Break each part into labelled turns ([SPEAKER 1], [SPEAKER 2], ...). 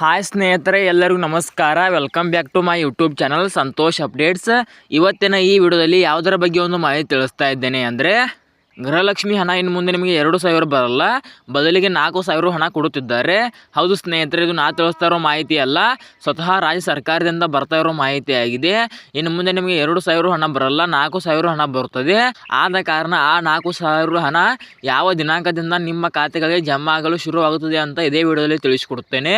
[SPEAKER 1] Hi ಸ್ನೇಹಿತರೆ, ಎಲ್ಲರಿಗೂ ನಮಸ್ಕಾರ. Welcome back to my YouTube channel Santosh updates ಇವತ್ತಿನ ಈ ವಿಡಿಯೋದಲ್ಲಿ ಯಾವುದರ ಬಗ್ಗೆ ಒಂದು ಮಾಹಿತಿ ತಿಳಿಸ್ತಾ ಇದ್ದೇನೆ ಅಂದರೆ, ಗೃಹಲಕ್ಷ್ಮಿ ಹಣ ಇನ್ನು ಮುಂದೆ ನಿಮಗೆ ಎರಡು ಸಾವಿರ ಬರಲ್ಲ. ಬದಲಿಗೆ ನಾಲ್ಕು ಸಾವಿರ ಹಣ ಕೊಡುತ್ತಿದ್ದಾರೆ. ಹೌದು ಸ್ನೇಹಿತರೆ, ಇದು ನಾ ತಿಳಿಸ್ತಾ ಇರೋ ಮಾಹಿತಿ ಅಲ್ಲ. ಸ್ವತಃ ರಾಜ್ಯ ಸರ್ಕಾರದಿಂದ ಬರ್ತಾ ಇರೋ ಮಾಹಿತಿ ಆಗಿದೆ. ಇನ್ನು ಮುಂದೆ ನಿಮಗೆ ಎರಡು ಸಾವಿರ ಹಣ ಬರಲ್ಲ, ನಾಲ್ಕು ಸಾವಿರ ಹಣ ಬರುತ್ತದೆ. ಆದ ಕಾರಣ ಆ ನಾಲ್ಕು ಸಾವಿರ ಹಣ ಯಾವ ದಿನಾಂಕದಿಂದ ನಿಮ್ಮ ಖಾತೆಗಳಿಗೆ ಜಮಾ ಆಗಲು ಶುರುವಾಗುತ್ತದೆ ಅಂತ ಇದೇ ವಿಡಿಯೋದಲ್ಲಿ ತಿಳಿಸಿಕೊಡುತ್ತೇನೆ.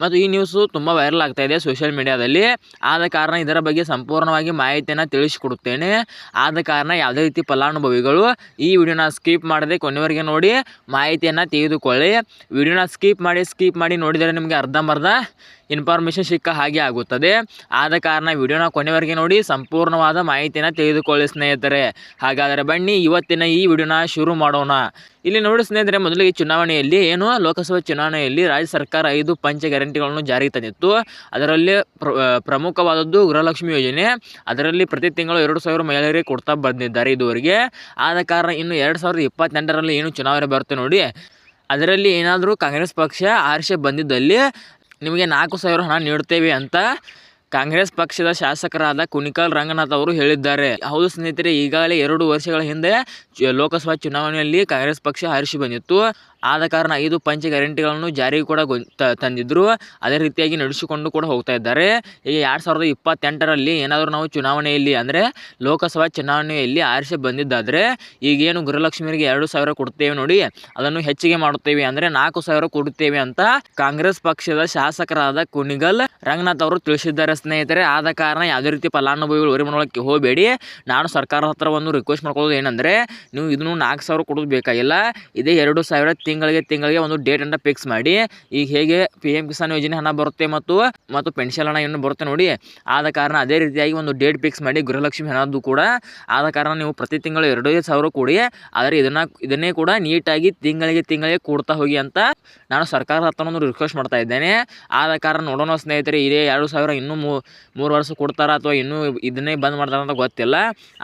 [SPEAKER 1] ಮತ್ತು ಈ ನ್ಯೂಸು ತುಂಬ ವೈರಲ್ ಆಗ್ತಾ ಇದೆ ಸೋಷಿಯಲ್ ಮೀಡಿಯಾದಲ್ಲಿ ಆದ ಕಾರಣ ಇದರ ಬಗ್ಗೆ ಸಂಪೂರ್ಣವಾಗಿ ಮಾಹಿತಿಯನ್ನು ತಿಳಿಸಿಕೊಡುತ್ತೇನೆ. ಆದ ಕಾರಣ ಯಾವುದೇ ರೀತಿ ಫಲಾನುಭವಿಗಳು ಈ ವಿಡಿಯೋನ ಸ್ಕಿಪ್ ಮಾಡದೆ ಕೊನೆವರೆಗೆ ನೋಡಿ ಮಾಹಿತಿಯನ್ನು ತೆಗೆದುಕೊಳ್ಳಿ. ವಿಡಿಯೋನ ಸ್ಕಿಪ್ ಮಾಡಿ ಸ್ಕಿಪ್ ಮಾಡಿ ನೋಡಿದರೆ ನಿಮಗೆ ಅರ್ಧಂಬರ್ಧ ಇನ್ಫಾರ್ಮೇಷನ್ ಸಿಕ್ಕ ಹಾಗೆ ಆಗುತ್ತದೆ. ಆದ ಕಾರಣ ವಿಡಿಯೋನ ಕೊನೆವರೆಗೆ ನೋಡಿ, ಸಂಪೂರ್ಣವಾದ ಮಾಹಿತಿನ ತಿಳಿದುಕೊಳ್ಳಿ ಸ್ನೇಹಿತರೆ. ಹಾಗಾದರೆ ಬನ್ನಿ, ಇವತ್ತಿನ ಈ ವಿಡಿಯೋನ ಶುರು ಮಾಡೋಣ. ಇಲ್ಲಿ ನೋಡಿ ಸ್ನೇಹಿತರೆ, ಮೊದಲಿಗೆ ಚುನಾವಣೆಯಲ್ಲಿ ಏನು? ಲೋಕಸಭಾ ಚುನಾವಣೆಯಲ್ಲಿ ರಾಜ್ಯ ಸರ್ಕಾರ ಐದು ಪಂಚ ಗ್ಯಾರಂಟಿಗಳನ್ನು ಜಾರಿಗೆ ತಂದಿತ್ತು. ಅದರಲ್ಲಿ ಪ್ರ ಪ್ರಮುಖವಾದದ್ದು ಗೃಹಲಕ್ಷ್ಮಿ ಯೋಜನೆ. ಅದರಲ್ಲಿ ಪ್ರತಿ ತಿಂಗಳು ಎರಡು ಸಾವಿರ ಮಹಿಳೆಯರಿಗೆ ಕೊಡ್ತಾ ಬಂದಿದ್ದಾರೆ ಇದುವರೆಗೆ. ಆದ ಕಾರಣ ಇನ್ನು ಎರಡು ಸಾವಿರದ ಇಪ್ಪತ್ತೆಂಟರಲ್ಲಿ ಏನು ಚುನಾವಣೆ ಬರುತ್ತೆ ನೋಡಿ. ಅದರಲ್ಲಿ ಏನಾದರೂ ಕಾಂಗ್ರೆಸ್ ಪಕ್ಷ ಆರ್ಷೆ ಬಂದಿದ್ದಲ್ಲಿ ನಿಮಗೆ ನಾಲ್ಕು ಸಾವಿರ ಹಣ ನೀಡುತ್ತೇವೆ ಅಂತ ಕಾಂಗ್ರೆಸ್ ಪಕ್ಷದ ಶಾಸಕರಾದ ಕುಣಿಕಲ್ ರಂಗನಾಥ್ ಅವರು ಹೇಳಿದ್ದಾರೆ. ಹೌದು ಸ್ನೇಹಿತರೆ, ಈಗಾಗಲೇ ಎರಡು ವರ್ಷಗಳ ಹಿಂದೆ ಲೋಕಸಭಾ ಚುನಾವಣೆಯಲ್ಲಿ ಕಾಂಗ್ರೆಸ್ ಪಕ್ಷ ಹರಿಸಿ ಬಂದಿತ್ತು. ಆದ ಕಾರಣ ಐದು ಪಂಚ ಗ್ಯಾರಂಟಿಗಳನ್ನು ಜಾರಿಗೆ ಕೂಡ ತಂದಿದ್ದರು ಅದೇ ರೀತಿಯಾಗಿ ನಡೆಸಿಕೊಂಡು ಕೂಡ ಹೋಗ್ತಾ ಇದ್ದಾರೆ. ಈಗ ಎರಡು ಸಾವಿರದ ಇಪ್ಪತ್ತೆಂಟರಲ್ಲಿ ಏನಾದರೂ ನಾವು ಚುನಾವಣೆಯಲ್ಲಿ ಅಂದರೆ ಲೋಕಸಭಾ ಚುನಾವಣೆಯಲ್ಲಿ ಆರಿಸಿ ಬಂದಿದ್ದಾದರೆ ಈಗೇನು ಗೃಹಲಕ್ಷ್ಮಿಯರಿಗೆ ಎರಡು ಸಾವಿರ ಕೊಡ್ತೇವೆ ನೋಡಿ, ಅದನ್ನು ಹೆಚ್ಚಿಗೆ ಮಾಡುತ್ತೇವೆ ಅಂದರೆ ನಾಲ್ಕು ಸಾವಿರ ಕೊಡುತ್ತೇವೆ ಅಂತ ಕಾಂಗ್ರೆಸ್ ಪಕ್ಷದ ಶಾಸಕರಾದ ಕುಣಿಗಲ್, ರಂಗನಾಥ್ ಅವರು ತಿಳಿಸಿದ್ದಾರೆ ಸ್ನೇಹಿತರೆ. ಆದ ಕಾರಣ ಯಾವುದೇ ರೀತಿ ಫಲಾನುಭವಿಗಳು ವರಿ ಮಾಡೋಕ್ಕೆ ಹೋಗಬೇಡಿ. ನಾನು ಸರ್ಕಾರದ ಹತ್ರ ಒಂದು ರಿಕ್ವೆಸ್ಟ್ ಮಾಡ್ಕೊಳ್ಳೋದು ಏನಂದರೆ, ನೀವು ಇದನ್ನು ನಾಲ್ಕು ಸಾವಿರ ಕೊಡೋದು ಬೇಕಾಗಿಲ್ಲ. ಇದೇ ಎರಡು ಸಾವಿರ ತಿಂಗಳಿಗೆ ತಿಂಗಳಿಗೆ ಒಂದು ಡೇಟ್ ಡೇಟನ್ನು ಫಿಕ್ಸ್ ಮಾಡಿ. ಈಗ ಹೇಗೆ ಪಿ ಎಂ ಕಿಸಾನ್ ಯೋಜನೆ ಹಣ ಬರುತ್ತೆ ಮತ್ತು ಮತ್ತು ಪೆನ್ಷನ್ ಹಣ ಏನು ಬರುತ್ತೆ ನೋಡಿ. ಆದ ಕಾರಣ ಅದೇ ರೀತಿಯಾಗಿ ಒಂದು ಡೇಟ್ ಫಿಕ್ಸ್ ಮಾಡಿ ಗೃಹಲಕ್ಷ್ಮಿ ಹಣದ್ದು ಕೂಡ ಆದ ಕಾರಣ ನೀವು ಪ್ರತಿ ತಿಂಗಳು ಎರಡೇ ಸಾವಿರ ಕೊಡಿ, ಆದರೆ ಇದನ್ನು, ಇದನ್ನೇ ಕೂಡ ನೀಟಾಗಿ ತಿಂಗಳಿಗೆ ತಿಂಗಳಿಗೆ ಕೊಡ್ತಾ ಹೋಗಿ ಅಂತ ನಾನು ಸರ್ಕಾರದ ಹತ್ರ ಒಂದು ರಿಕ್ವೆಸ್ಟ್ ಮಾಡ್ತಾ ಇದ್ದೇನೆ. ಆದ ಕಾರಣ ನೋಡೋಣ ಸ್ನೇಹಿತರೆ, ಇದೇ ಎರಡು ಸಾವಿರ ಇನ್ನೂ ಮೂರು ವರ್ಷ ಕೊಡ್ತಾರಾ ಅಥವಾ ಇನ್ನೂ ಇದನ್ನೇ ಬಂದ್ ಮಾಡ್ತಾರ ಅಂತ ಗೊತ್ತಿಲ್ಲ.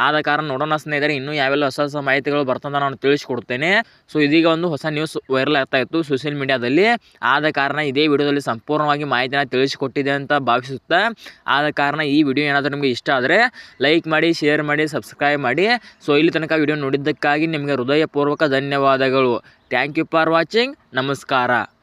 [SPEAKER 1] ಆದ ಕಾರಣ ನೋಡೋಣ ಸ್ನೇಹಿತರೆ, ಇನ್ನೂ ಯಾವೆಲ್ಲ ಹೊಸ ಹೊಸ ಮಾಹಿತಿಗಳು ಬರ್ತಂತ ನಾನು ತಿಳಿಸ್ಕೊಡ್ತೇನೆ. ಸೊ ಇದೀಗ ಒಂದು ಹೊಸ ನ್ಯೂಸ್ ವೈರಲ್ ಆಗ್ತಾ ಇತ್ತು ಸೋಷಿಯಲ್ ಮೀಡಿಯಾದಲ್ಲಿ. ಆದ ಕಾರಣ ಇದೇ ವಿಡಿಯೋದಲ್ಲಿ ಸಂಪೂರ್ಣವಾಗಿ ಮಾಹಿತಿನ ತಿಳಿಸಿಕೊಟ್ಟಿದೆ ಅಂತ ಭಾವಿಸುತ್ತಾ, ಆದ ಕಾರಣ ಈ ವಿಡಿಯೋ ಏನಾದರೂ ನಿಮಗೆ ಇಷ್ಟ ಆದರೆ ಲೈಕ್ ಮಾಡಿ, ಶೇರ್ ಮಾಡಿ, ಸಬ್ಸ್ಕ್ರೈಬ್ ಮಾಡಿ. ಸೊ, ಇಲ್ಲಿ ತನಕ ವಿಡಿಯೋ ನೋಡಿದ್ದಕ್ಕಾಗಿ ನಿಮಗೆ ಹೃದಯಪೂರ್ವಕ ಧನ್ಯವಾದಗಳು. Thank you for watching. ನಮಸ್ಕಾರ.